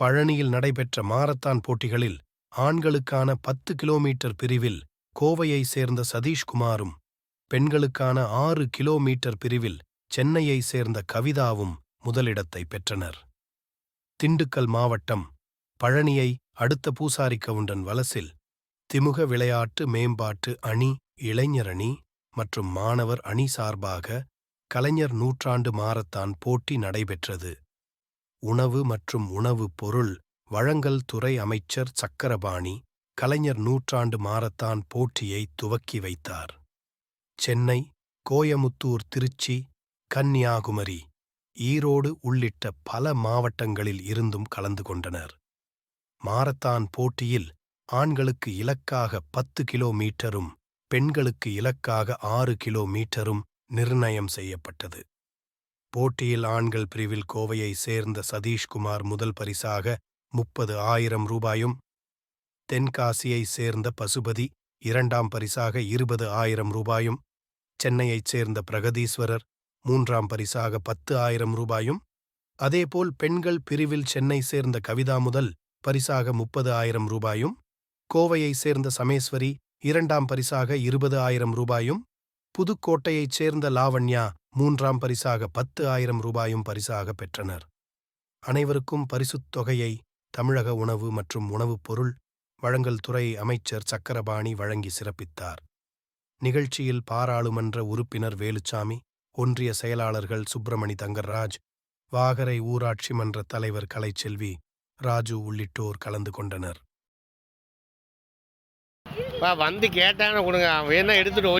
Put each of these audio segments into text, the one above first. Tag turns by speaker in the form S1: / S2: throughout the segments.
S1: பழனியில் நடைபெற்ற மாரத்தான் போட்டிகளில் ஆண்களுக்கான பத்து கிலோமீட்டர் பிரிவில் கோவையை சேர்ந்த சதீஷ்குமாரும் பெண்களுக்கான ஆறு கிலோமீட்டர் பிரிவில் சென்னையை சேர்ந்த கவிதாவும் முதலிடத்தை பெற்றனர். திண்டுக்கல் மாவட்டம் பழனியை அடுத்த பூசாரி கவுண்டன் வலசில் திமுக விளையாட்டு மேம்பாட்டு அணி இளைஞரணி மற்றும் மாணவர் அணி சார்பாக கலைஞர் நூற்றாண்டு மாரத்தான் போட்டி நடைபெற்றது. உணவு மற்றும் உணவுப் பொருள் வழங்கல் துறை அமைச்சர் சக்கரபாணி கலைஞர் நூற்றாண்டு மாரத்தான் போட்டியை துவக்கி வைத்தார். சென்னை கோயமுத்தூர் திருச்சி கன்னியாகுமரி ஈரோடு உள்ளிட்ட பல மாவட்டங்களில் இருந்தும் கலந்து கொண்டனர். மாரத்தான் போட்டியில் ஆண்களுக்கு இலக்காக பத்து கிலோமீட்டரும் பெண்களுக்கு இலக்காக ஆறு கிலோமீட்டரும் நிர்ணயம் செய்யப்பட்டது. போட்டியில் ஆண்கள் பிரிவில் கோவையை சேர்ந்த சதீஷ்குமார் முதல் பரிசாக முப்பது ஆயிரம் ரூபாயும் தென்காசியை சேர்ந்த பசுபதி இரண்டாம் பரிசாக இருபது ஆயிரம் ரூபாயும் சென்னையைச் சேர்ந்த பிரகதீஸ்வரர் மூன்றாம் பரிசாக பத்து ஆயிரம் ரூபாயும் அதேபோல் பெண்கள் பிரிவில் சென்னை சேர்ந்த கவிதா முதல் பரிசாக முப்பது ஆயிரம் ரூபாயும் கோவையைச் சேர்ந்த சமேஸ்வரி இரண்டாம் பரிசாக இருபது ஆயிரம் ரூபாயும் புதுக்கோட்டையைச் சேர்ந்த லாவண்யா மூன்றாம் பரிசாக பத்து ஆயிரம் ரூபாயும் பரிசாக பெற்றனர். அனைவருக்கும் பரிசுத் தொகையை தமிழக உணவு மற்றும் உணவுப் பொருள் வழங்கல் துறை அமைச்சர் சக்கரபாணி வழங்கி சிறப்பித்தார். நிகழ்ச்சியில் பாராளுமன்ற உறுப்பினர் வேலுச்சாமி ஒன்றிய செயலாளர்கள் சுப்பிரமணி தங்கர்ராஜ் வாகரை ஊராட்சி மன்ற தலைவர் கலைச்செல்வி ராஜு உள்ளிட்டோர் கலந்து கொண்டனர்.
S2: வந்து கேட்டானே கொடுங்க. அவன் என்ன எடுத்துட்டு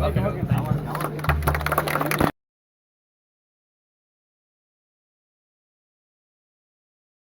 S2: ఓకే ఓకే